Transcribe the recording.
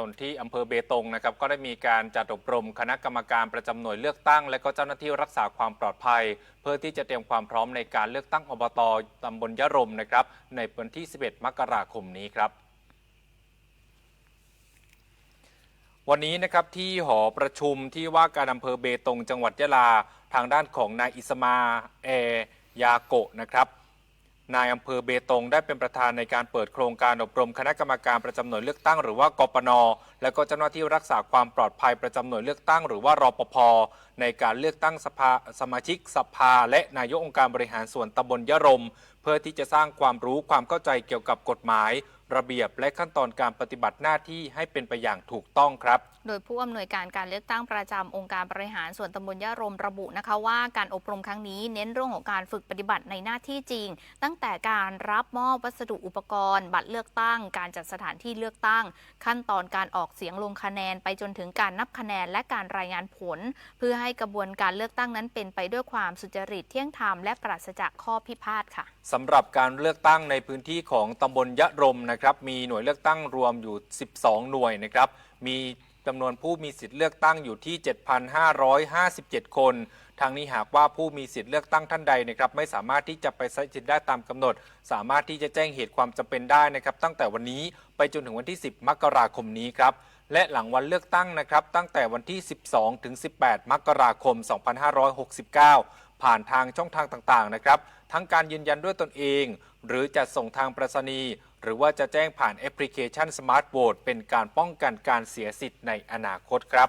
ส่วนที่อำเภอเบตงนะครับก็ได้มีการจัดอบรมคณะกรรมการประจำหน่วยเลือกตั้ง และก็เจ้าหน้าที่รักษาความปลอดภัย เพื่อที่จะเตรียมความพร้อมในการเลือกตั้งอบตตำบลยะรมนะครับในวันที่ 11 มกราคมนี้ครับวันนี้นะครับที่หอประชุมที่ว่าการอำเภอเบตงจังหวัดยะลา ทางด้านของนายอิสมาแอยาโกะนะครับ นายอำเภอเบตงได้เป็นประธานในการเปิดโครงการอบรมคณะกรรมการประจำหน่วยเลือกตั้งหรือว่ากปน และก็เจ้าหน้าที่รักษาความปลอดภัยประจำหน่วยเลือกตั้งหรือว่ารปภ ในการเลือกตั้งสภาสมาชิกสภา และนายกองค์การบริหารส่วนตำบลยะรม เพื่อที่จะสร้างความรู้ความเข้าใจเกี่ยวกับกฎหมาย ระเบียบและขั้นตอนการปฏิบัติหน้าที่ให้เป็นไปอย่างถูกต้องครับ โดยผู้อำนวยการการเลือกตั้งประจำองค์การบริหารส่วนตำบลยะรมระบุนะคะว่าการอบรมครั้งนี้เน้นเรื่องของการฝึกปฏิบัติในหน้าที่จริง ตั้งแต่การรับมอบวัสดุอุปกรณ์ บัตรเลือกตั้ง การจัดสถานที่เลือกตั้ง ขั้นตอนการออกเสียงลงคะแนน ไปจนถึงการนับคะแนนและการรายงานผล เพื่อให้กระบวนการเลือกตั้งนั้นเป็นไปด้วยความสุจริตเที่ยงธรรมและปราศจากข้อพิพาทค่ะสำหรับการเลือกตั้งในพื้นที่ของตำบลยะรมนะครับมีหน่วยเลือกตั้งรวมอยู่ 12 หน่วยนะครับมีจำนวนผู้มีสิทธิ์เลือกตั้งอยู่ที่ 7,557 คน ทางนี้หากว่าผู้มีสิทธิ์เลือกตั้งท่านใดนะครับไม่สามารถที่จะไปใช้สิทธิ์ได้ตามกำหนด สามารถที่จะแจ้งเหตุความจำเป็นได้นะครับตั้งแต่วันนี้ไปจนถึงวันที่ 10 มกราคมนี้ครับและหลังวันเลือกตั้งนะครับตั้งแต่วันที่ 12 ถึง 18 มกราคม 2569 ผ่านทางช่องทางต่างๆนะครับทั้งการยืนยันด้วยตนเอง หรือจะส่งทางประษณีย์ หรือว่าจะแจ้งผ่านแอปพลิเคชัน Smart Vote เป็นการป้องกันการเสียสิทธิ์ในอนาคตครับ